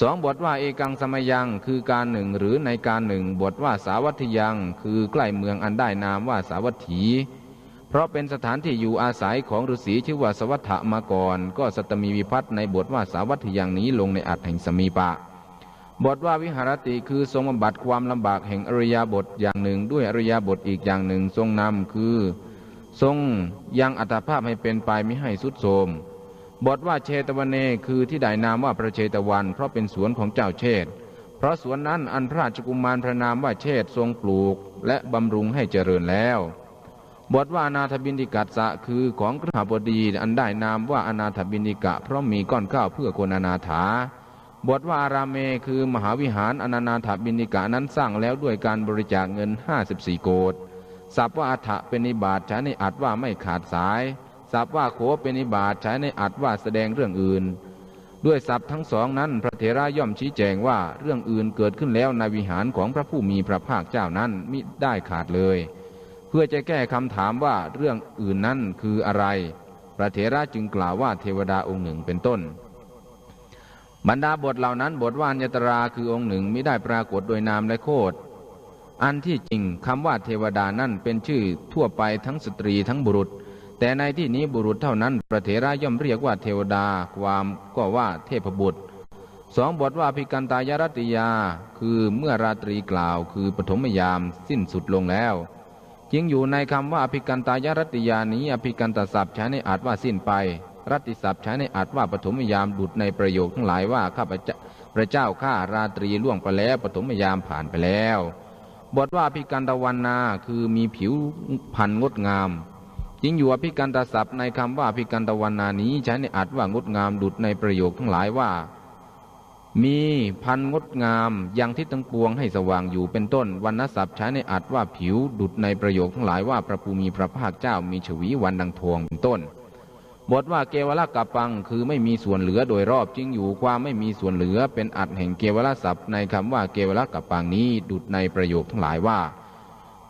สองบทว่าเอกังสมยังคือการหนึ่งหรือในการหนึ่งบทว่าสาวัตยังคือใกล้เมืองอันได้นามว่าสาวัตถี เพราะเป็นสถานที่อยู่อาศัยของฤาษีชื่อว่าสวัฏฐมาก่อน ก็สัตมีวิพัฒน์ในบทว่าสาวัตยังนี้ลงในอัดแห่งสมีปะ บทว่าวิหารติคือทรงบำบัดความลำบากแห่งอริยบทอย่างหนึ่ง ด้วยอริยบทอีกอย่างหนึ่งทรงนำคือ ทรงยังอัตภาพให้เป็นไปไม่ให้สุดโทม บทว่าเชตวันเนคือที่ได้นามว่าพระเชตวัน เพราะเป็นสวนของเจ้าเชษเพราะสวนนั้นอันพระราชกุมารพระนามว่าเชษทรงปลูก และบำรุงให้เจริญแล้ว บทว่าอนาถบินิกัสะคือของกระบดีอันได้นามว่าอนาถบินิกะ เพราะมีก้อนข้าวเพื่อคนอนาถา บทว่าอารามเมคือมหาวิหารอนาถบินิกะนั้นสร้างแล้วด้วยการบริจาคเงิน 54 โกดสับว่าอัฐเป็นนิบาตใช้ในอัดว่าไม่ขาดสาย ศัพท์ว่าโขเป็นอิบาทใช้ในอัดว่าแสดงเรื่องอื่น ด้วยศัพท์ทั้งสองนั้นพระเถระย่อมชี้แจงว่าเรื่องอื่นเกิดขึ้นแล้วในวิหารของพระผู้มีพระภาคเจ้านั้นมิได้ขาดเลย เพื่อจะแก้คำถามว่าเรื่องอื่นนั้นคืออะไร พระเถระจึงกล่าวว่าเทวดาองค์หนึ่งเป็นต้นบรรดาบทเหล่านั้นบทว่านยตราคือองค์หนึ่งไม่ได้ปรากฏโดยนามและโคดอันที่จริงคำว่าเทวดานั่นเป็นชื่อทั่วไปทั้งสตรีทั้งบุรุษ แต่ในที่นี้บุรุษเท่านั้นพระเถระย่อมเรียกว่าเทวดา ความก็ว่าเทพบุตรสองบทว่าพิกันตายรติยา คือเมื่อราตรีกล่าว คือปฐมยามสิ้นสุดลงแล้วจึงอยู่ในคำว่าอภิกันตายรติยานี้อภิกันตศัพท์ใช้ในอาจว่าสิ้นไปรัติศัพท์ใช้ในอาจว่าปฐมยามดุดในประโยคทั้งหลายว่าข้าพเจ้าพระเจ้าข้าราตรีล่วงไปแล้วปฐมยามผ่านไปแล้ว บทว่าพิกันตวันนาคือมีผิวพันธ์งดงาม จิงอยู่อภิกันตศัพท์ในคำว่าอภิกันตวันนานี้ใช้ในอัดว่างดงามดุดในประโยคทั้งหลายว่า มีพันงดงามยังทิศทั้งปวงให้สว่างอยู่เป็นต้นวันนศัพท์ใช้ในอัดว่าผิวดุดในประโยคทั้งหลายว่าพระภูมิพระภาคเจ้ามีฉวีวันดังทองเป็นต้น บทว่าเกวลกัปปังคือไม่มีส่วนเหลือโดยรอบจิงอยู่ความไม่มีส่วนเหลือเป็นอัดแห่งเกวลศัพท์ในคำว่าเกวลกัปปังนี้ดุดในประโยคทั้งหลายว่า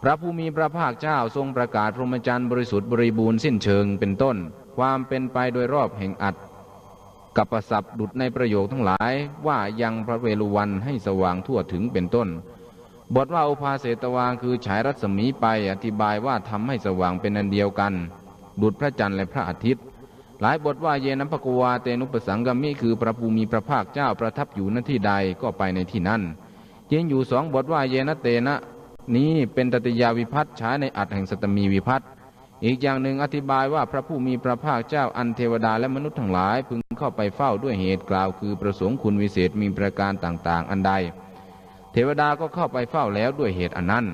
พระผู้มีพระภาคเจ้าทรงประกาศพรหมจรรย์บริสุทธิ์บริบูรณ์สิ้นเชิงเป็นต้น ความเป็นไปโดยรอบแห่งอัดกับประสับดุดในประโยคทั้งหลาย ว่ายังพระเวฬุวันให้สว่างทั่วถึงเป็นต้น บทว่าอุปาเสตวางคือฉายรัศมีไปอธิบายว่าทำให้สว่างเป็นอันเดียวกัน ดุดพระจันทร์และพระอาทิตย์ หลายบทว่าเยนัปกวาเตนุปสังกมิ คือพระภูมีพระภาคเจ้าประทับอยู่ณที่ใดก็ไปในที่นั้นยิงอยู่สองบทว่าเยนเตนะ นี้เป็นตติยาวิพัฒน์ใช้ในอัดแห่งสตมีวิพัฒน์อีกอย่างหนึ่งอธิบายว่าพระผู้มีพระภาคเจ้าอันเทวดาและมนุษย์ทั้งหลาย พึงเข้าไปเฝ้าด้วยเหตุกล่าว คือประสงค์คุณวิเศษมีประการต่างๆ อันใด เทวดาก็เข้าไปเฝ้าแล้วด้วยเหตุอันนั้น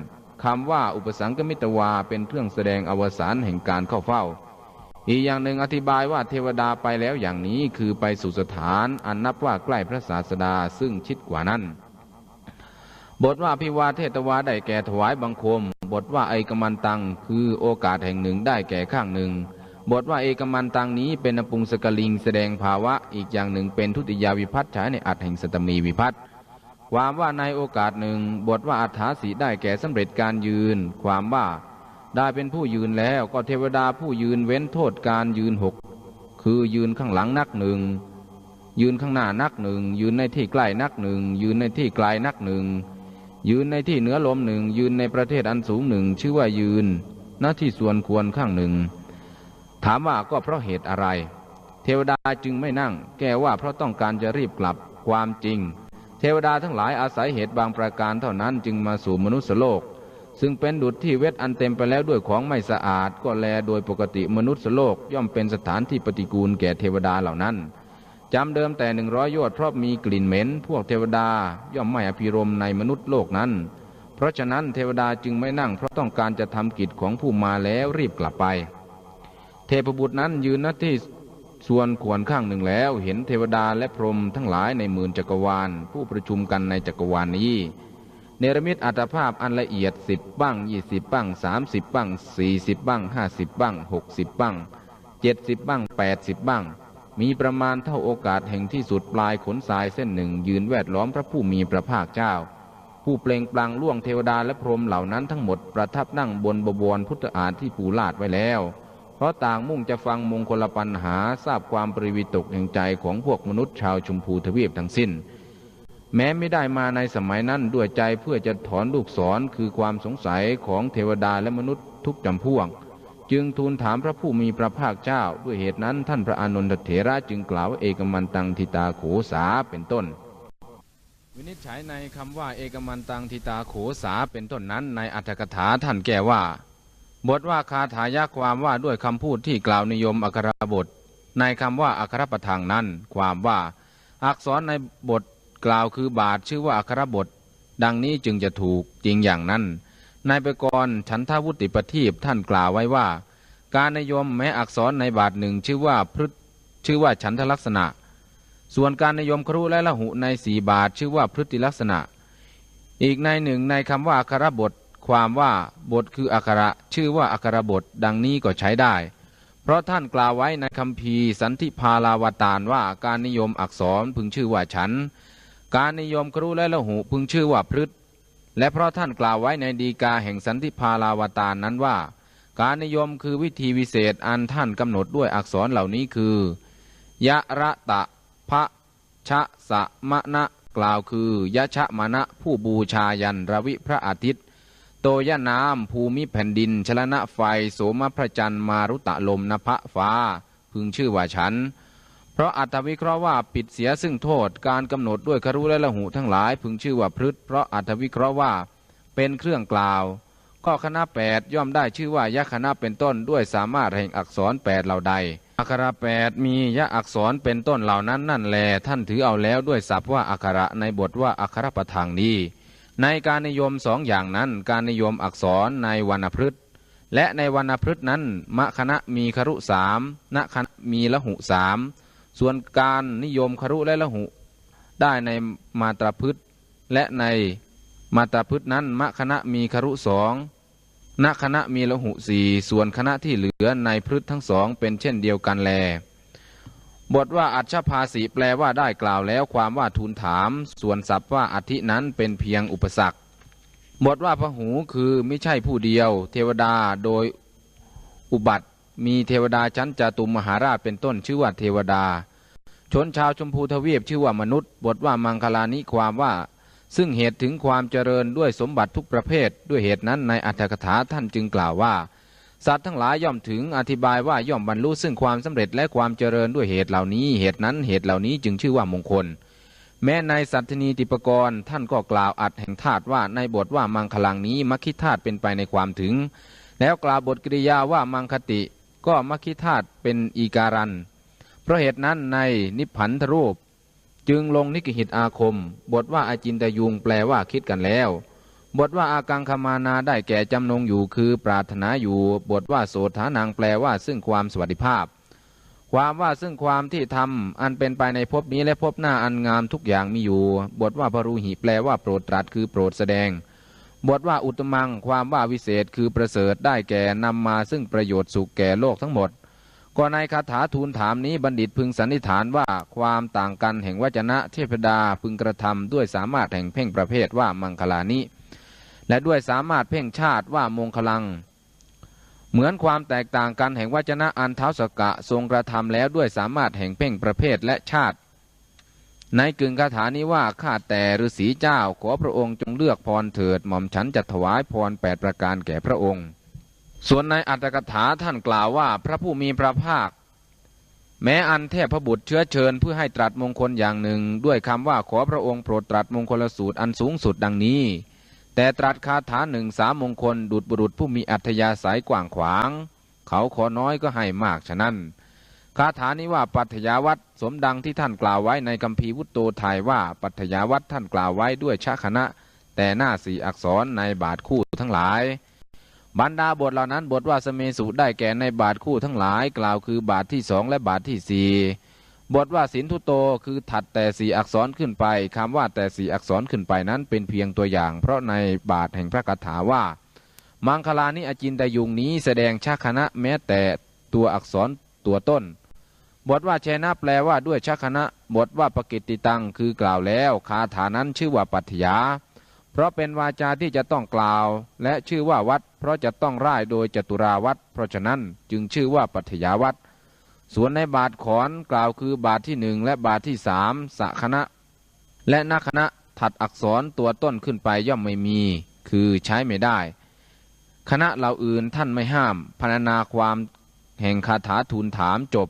คำว่าอุปสังกมิตวาเป็นเครื่องแสดงอวสานแห่งการเข้าเฝ้า อีกอย่างหนึ่งอธิบายว่าเทวดาไปแล้วอย่างนี้คือไปสู่สถานอันนับว่าใกล้พระศาสดาซึ่งชิดกว่านั้น บทว่าพิวาเทตวาได้แก่ถวายบังคม บทว่าเอกมันตัง คือโอกาสแห่งหนึ่งได้แก่ข้างหนึ่ง บทว่าเอกมันตังนี้เป็นอปุงสกลิงแสดงภาวะอีกอย่างหนึ่งเป็นทุติยาวิพัฒน์ฉายในอัตแห่งสตมีวิพัฒน์ความว่าในโอกาสหนึ่ง บทว่าอัฏฐาสีได้แก่สำเร็จการยืน ความว่าได้เป็นผู้ยืนแล้วก็เทวดาผู้ยืนเว้นโทษการยืนหกคือยืนข้างหลังนักหนึ่งยืนข้างหน้านักหนึ่งยืนในที่ใกล้นักหนึ่งยืนในที่ไกลนักหนึ่ง ยืนในที่เหนือลมหนึ่งยืนในประเทศอันสูงหนึ่งชื่อว่ายืนหน้าที่ส่วนควรข้างหนึ่ง ถามว่าก็เพราะเหตุอะไร เทวดาจึงไม่นั่ง แก้ว่าเพราะต้องการจะรีบกลับความจริง เทวดาทั้งหลายอาศัยเหตุบางประการเท่านั้นจึงมาสู่มนุษย์โลก ซึ่งเป็นดุจที่เวทอันเต็มไปแล้วด้วยของไม่สะอาด ก็แลโดยปกติมนุษย์โลกย่อมเป็นสถานที่ปฏิกูลแก่เทวดาเหล่านั้น จำเดิมแต่หนึ่งร้อยยอดเพราะมีกลิ่นเหม็น พวกเทวดาย่อมไม่อภิรมในมนุษย์โลกนั้น เพราะฉะนั้นเทวดาจึงไม่นั่งเพราะต้องการจะทำกิจของผู้มาแล้วรีบกลับไป เทพบุตรนั้นยืนหน้าที่ส่วนขวนข้างหนึ่งแล้วเห็นเทวดาและพรหมทั้งหลายในหมื่นจักรวาล ผู้ประชุมกันในจักรวาลนี้ เนรมิตอัตภาพอันละเอียดสิบบ้างยี่สิบบ้างสามสิบบ้างสี่สิบบ้างห้าสิบบ้างหกสิบบ้างเจ็ดสิบบ้างแปดสิบบ้าง มีประมาณเท่าโอกาสแห่งที่สุดปลายขนสายเส้นหนึ่ง ยืนแวดล้อมพระผู้มีพระภาคเจ้า ผู้เปล่งปลังล่วงเทวดาและพรหมเหล่านั้นทั้งหมดประทับนั่งบนบวรพุทธอาฏที่ปูลาดไว้แล้ว เพราะต่างมุ่งจะฟังมงคลปัญหาทราบความปริวิตกแห่งใจของพวกมนุษย์ชาวชมพูทวีปทั้งสิ้น แม้ไม่ได้มาในสมัยนั้นด้วยใจเพื่อจะถอนลูกศรคือความสงสัยของเทวดาและมนุษย์ทุกจำพวก จึงทูลถามพระผู้มีพระภาคเจ้าด้วยเหตุนั้นท่านพระอานนทเถระจึงกล่าวเอกมันตังทิตาโขสาเป็นต้น วินิจฉัยในคำว่าเอกมันตังทิตาโขสาเป็นต้นนั้นในอัตถกถาท่านแก้ว่า บทว่าคาถายะความว่าด้วยคำพูดที่กล่าวนิยมอักรบท ในคำว่าอักรประทางนั้น ความว่า อักษรในบทกล่าวคือบาทชื่อว่าอักรบท ดังนี้จึงจะถูกจริงอย่างนั้น นายไปกรณ์ฉันทวุติปทีปท่านกล่าวไว้ว่า การนิยมแม้อักษรในบาทหนึ่งชื่อว่าพฤษชื่อว่าฉันทลักษณะ ส่วนการนิยมครุและละหุในสี่บาทชื่อว่าพฤติลักษณะ อีกในหนึ่งในคำว่าอักขรบท ความว่าบทคืออักขระชื่อว่าอักขรบทดังนี้ก็ใช้ได้ เพราะท่านกล่าวไว้ในคำพีสันติพาลาวตารว่าการนิยมอักษรพึงชื่อว่าฉัน การนิยมครุและละหุพึงชื่อว่าพฤษ และเพราะท่านกล่าวไว้ในดีกาแห่งสันติพาลาวตารนั้นว่า การนิยมคือวิธีวิเศษอันท่านกำหนดด้วยอักษรเหล่านี้คือยะระตะพระชะสะมะนะกล่าวคือยะชะมะนะผู้บูชายันรวิพระอาทิตย์ โตยะน้ำภูมิแผ่นดิน ชลนะไฟโสมพระจันทร์มารุตะลมนภะฟ้า พึงชื่อว่าฉัน เพราะอัตวิเคราะห์ว่าปิดเสียซึ่งโทษการกำหนดด้วยครุและละหุทั้งหลายพึงชื่อว่าพฤษเพราะอัตวิเคราะห์ว่าเป็นเครื่องกล่าวข้อคณะแปดย่อมได้ชื่อว่ายะคณะเป็นต้นด้วยสามารถแห่งอักษรแปดเหล่าใด อักขระแปดมียะอักษรเป็นต้นเหล่านั้นนั่นแล ท่านถือเอาแล้วด้วยศัพท์ว่าอักขระในบทว่าอักขระประทางนี้ ในการนิยมสองอย่างนั้น การนิยมอักษรในวรรณพฤษและในวรรณพฤษนั้นมะคณะมีครุสามณคณะมีละหุสาม ส่วนการนิยมครุและละหุ ได้ในมาตราพฤษและในมาตราพฤษนั้นมะคณะมีครุสองณคณะมีละหุสี่ส่วนคณะที่เหลือในพฤษทั้งสองเป็นเช่นเดียวกันแล บทว่าอัชภาษีแปลว่าได้กล่าวแล้วความว่าทูลถาม ส่วนศัพท์ว่าอธินั้นเป็นเพียงอุปสรรค บทว่าพหูคือไม่ใช่ผู้เดียว เทวดาโดยอุบัติ มีเทวดาชั้นจตุมมหาราชเป็นต้นชื่อว่าเทวดา ชนชาวชมพูทวีปชื่อว่ามนุษย์ บทว่ามังคลานิความว่า ซึ่งเหตุถึงความเจริญด้วยสมบัติทุกประเภท ด้วยเหตุนั้นในอัตถกถาท่านจึงกล่าวว่า สัตว์ทั้งหลายย่อมถึงอธิบายว่าย่อมบรรลุซึ่งความสำเร็จและความเจริญด้วยเหตุเหล่านี้ เหตุนั้นเหตุเหล่านี้จึงชื่อว่ามงคล แม้ในสัตทนีติปกรณ์ท่านก็กล่าวอัดแห่งธาตุว่าในบทว่ามังคลังนี้มัคคิธาตุเป็นไปในความถึง แล้วกล่าวบทกริยาว่ามังคติ ก็มัคคิธาตุเป็นอีการัน เพราะเหตุนั้นในนิพพันธรูป จึงลงนิกิหิตอาคม บทว่าอาจินตยุงแปลว่าคิดกันแล้ว บทว่าอากังคมานาได้แก่จำนงอยู่คือปรารถนาอยู่ บทว่าโสธานังแปลว่าซึ่งความสวัสดิภาพ ความว่าซึ่งความที่ทำอันเป็นไปในภพนี้และภพหน้าอันงามทุกอย่างมีอยู่ บทว่าพรูหิแปลว่าโปรดตรัสคือโปรดแสดง บทว่าอุตมังความว่าวิเศษคือประเสริฐได้แก่นำมาซึ่งประโยชน์สุขแก่โลกทั้งหมดก็ในคาถาทูลถามนี้บัณฑิตพึงสันนิษฐานว่าความต่างกันแห่งวจนะเทพดาพึงกระทำด้วยสามารถแห่งเพ่งประเภทว่ามังคลานิและด้วยสามารถเพ่งชาติว่ามงคลัง เหมือนความแตกต่างกันแห่งวจนะอันเท้าสกะทรงกระทำแล้วด้วยสามารถแห่งเพ่งประเภทและชาติ ในกึ่งคาถานี้ว่าข้าแต่ฤาษีเจ้าขอพระองค์จงเลือกพรเถิดหม่อมฉันจะถวายพรแปดประการแก่พระองค์ ส่วนในอัตถกถาท่านกล่าวว่าพระผู้มีพระภาค แม้อันเทพบุตรเชื้อเชิญเพื่อให้ตรัสมงคลอย่างหนึ่ง ด้วยคำว่าขอพระองค์โปรดตรัสมงคลสูตรอันสูงสุดดังนี้ แต่ตรัสคาถาหนึ่งสามมงคลดุจบุรุษผู้มีอัธยาศัยกว้างขวาง เขาขอน้อยก็ให้มากฉะนั้น คาถานี้ว่าปัทยาวัตสมดังที่ท่านกล่าวไว้ในกัมพีวุตโตไทยว่าปัทยาวัตท่านกล่าวไว้ด้วยชาคณะ แต่หน้าสี่อักษรในบาทคู่ทั้งหลาย บรรดาบทเหล่านั้นบทว่าสเมสุได้แก่ในบาทคู่ทั้งหลาย กล่าวคือบาทที่สองและบาทที่สี่บทว่าสินทุโตคือถัดแต่สี่อักษรขึ้นไปคำว่าแต่สี่อักษรขึ้นไปนั้นเป็นเพียงตัวอย่าง เพราะในบาทแห่งพระคาถาว่า มังคลานิอจินตยุงนี้แสดงชาคณะแม้แต่ตัวอักษรตัวต้น บทว่าเชนะแปลว่าด้วยชาคณะบทว่าปกิตติตังคือกล่าวแล้วคาถานั้นชื่อว่าปัทยา เพราะเป็นวาจาที่จะต้องกล่าว และชื่อว่าวัด เพราะจะต้องร่ายโดยจตุราวัดเพราะฉะนั้นจึงชื่อว่าปัทยาวัดส่วนในบาทขอนกล่าวคือบาทที่หนึ่งและบาทที่สามสะคณะ และนักคณะถัดอักษรตัวต้นขึ้นไปย่อมไม่มี คือใช้ไม่ได้ คณะเราอื่นท่านไม่ห้ามพรรณนาความแห่งคาถาทูลถามจบ